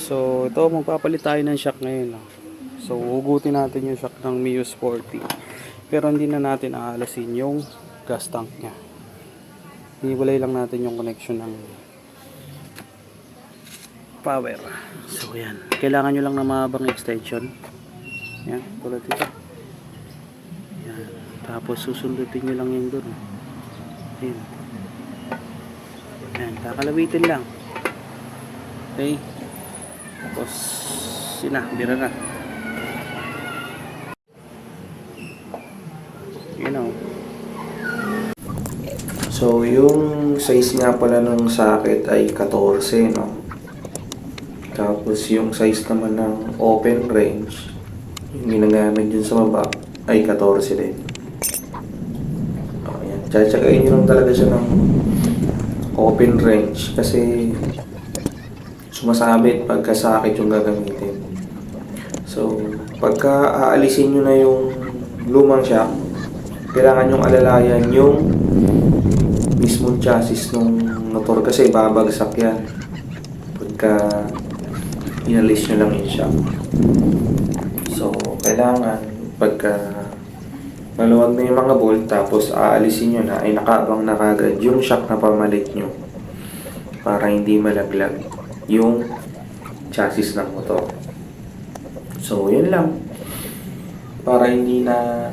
So, ito, magpapalit tayo ng shock ngayon. ah. So, hugutin natin yung shock ng Mio Sporty. Pero hindi na natin aalasin yung gas tank niya. Hiniwalay lang natin yung connection ng power. So, yan. Kailangan nyo lang ng mahabang extension. Yan, tulad ito. Yan. Tapos, susundutin nyo lang yung dun. Yan. Yan, kakalawitin lang. Okay. Tapos, yun na, bira na. You know. So, yung size nga pala ng socket ay 14, no? Tapos, yung size naman ng open range, yung ginagamit dun sa baba, ay 14 din. O, yan. Tsatsagain nyo lang talaga siya ng open range kasi sumasabit pagka socket yung gagamitin. So, pagka aalisin nyo na yung lumang shock, kailangan yung alalayan yung mismong chassis ng motor kasi babagsak yan pagka inalis nyo lang yung shock. So, kailangan pagka maluwag na yung mga bolt tapos aalisin nyo na ay nakabang na kagad yung shock na pamalit nyo para hindi malaglag yung chassis ng motor. So, yun lang. Para hindi na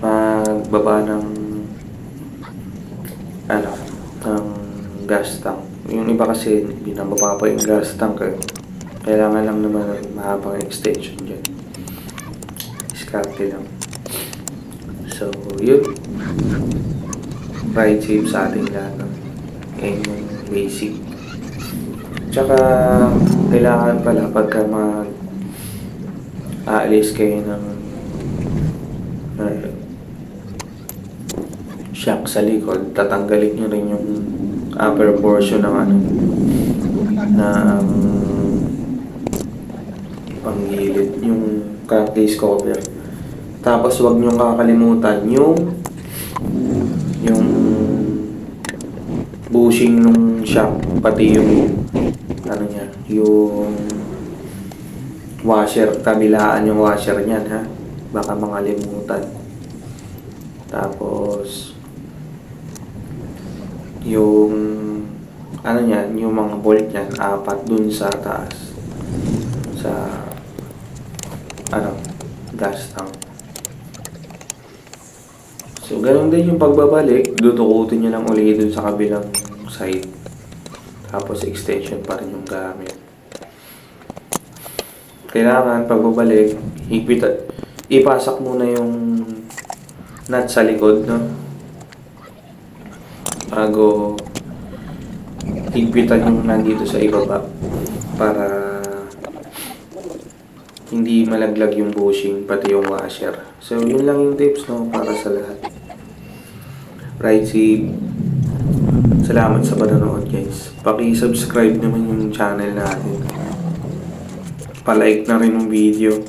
magbaba ng ano, ng gas tank. Yung iba kasi binababa pa yung gas tank eh. Kailangan lang naman ng mahabang extension dyan. Diskarte lang. So, yun. Ride safe sa ating lahat. yung basic. Tsaka, kailangan pala pagka mag aalis kayo ng uh, shock sa likod, tatanggalin nyo rin yung upper portion ng ano ng panggilid, yung case cover. Tapos wag nyo kakalimutan yung yung bushing ng shock, pati yung ano niya, yung washer, kabilaan yung washer niyan ha. Baka makalimutan. Tapos yung ano niyan, yung mga bolt niyan, apat dun sa taas. Sa ano, gas tank. So, ganun din yung pagbabalik, dudukutin nyo lang ulit dun sa kabilang side. Tapos, extension pa rin yung gamit. Kailangan, pagbabalik, higpit at ipasak muna yung nut sa likod, no? Bago higpitan yung nandito sa ibaba para hindi malaglag yung bushing pati yung washer. So, yun lang yung tips no para sa lahat. Ride safe. Salamat sa panonood guys. Paki-subscribe naman yung channel natin. Pa-like na rin yung video.